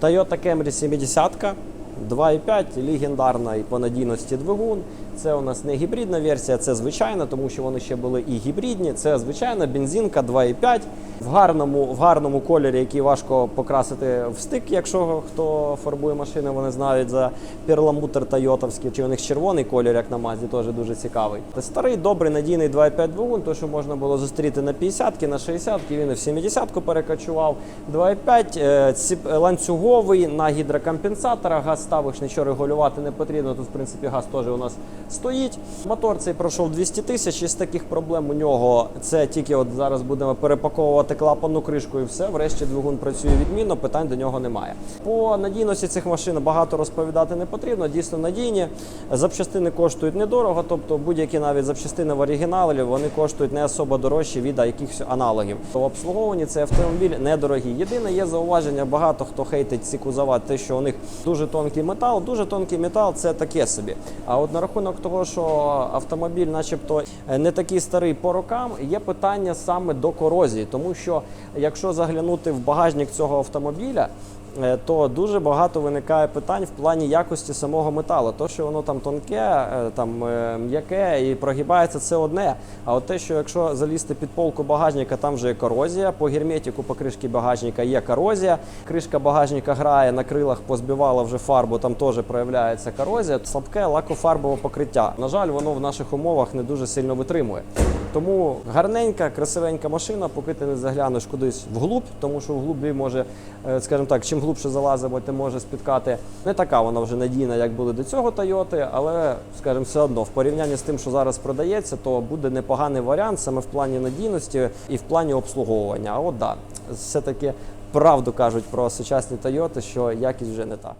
Toyota Camry 70 2,5, легендарна і по надійності двигун. Це у нас не гібридна версія, це звичайна, тому що вони ще були і гібридні. Це звичайна бензинка 2,5 в гарному, в гарному кольорі, який важко покрасити в стик, якщо хто фарбує машини, вони знають за перламутр тойотовський. Чи у них червоний колір, як на Мазді, теж дуже цікавий. Це старий, добрий, надійний 2,5 двигун, то що можна було зустріти на 50-ки, на 60-ки, він і в 70-ку перекочував. 2,5 е, ланцюговий на гідрокомпенсаторах. Газ ставиш, нічого регулювати не потрібно. Тут, в принципі, газ теж у нас стоїть. Мотор цей пройшов 200 тисяч. Із таких проблем у нього це тільки от зараз будемо перепаковувати клапанну кришку і все. Врешті двигун працює відмінно, питань до нього немає. По надійності цих машин багато розповідати не потрібно. Дійсно надійні. Запчастини коштують недорого, тобто будь-які навіть запчастини в оригіналі вони коштують не особо дорожчі від якихось аналогів. В обслуговуванні цей автомобіль недорогий. Єдине є зауваження, багато хто хейтить ці кузова, те, що у них дуже тонкий метал. Дуже тонкий метал це таке собі. А от на рахунок того, що автомобіль, начебто, е, не такий старий по рокам, є питання саме до корозії, тому що якщо заглянути в багажник цього автомобіля. Е, То дуже багато виникає питань в плані якості самого металу. То, що воно там тонке, е, там е, м'яке і прогибається, це одне. А от те, що якщо залізти під полку багажника, там вже є корозія. По герметику, по кришці багажника є корозія. Кришка багажника грає на крилах, позбивала вже фарбу, там теж проявляється корозія. Слабке лакофарбове покриття. На жаль, воно в наших умовах не дуже сильно витримує. Тому гарненька, красивенька машина, поки ти не заглянеш кудись вглуб, тому що вглубі може, е, скажімо так, чим глубше залазимо, тим може спіткати. Не така вона вже надійна, як були до цього Тойоти, але, скажімо, все одно в порівнянні з тим, що зараз продається, то буде непоганий варіант саме в плані надійності і в плані обслуговування. А от да, все-таки правду кажуть про сучасні Тойоти, що якість вже не та.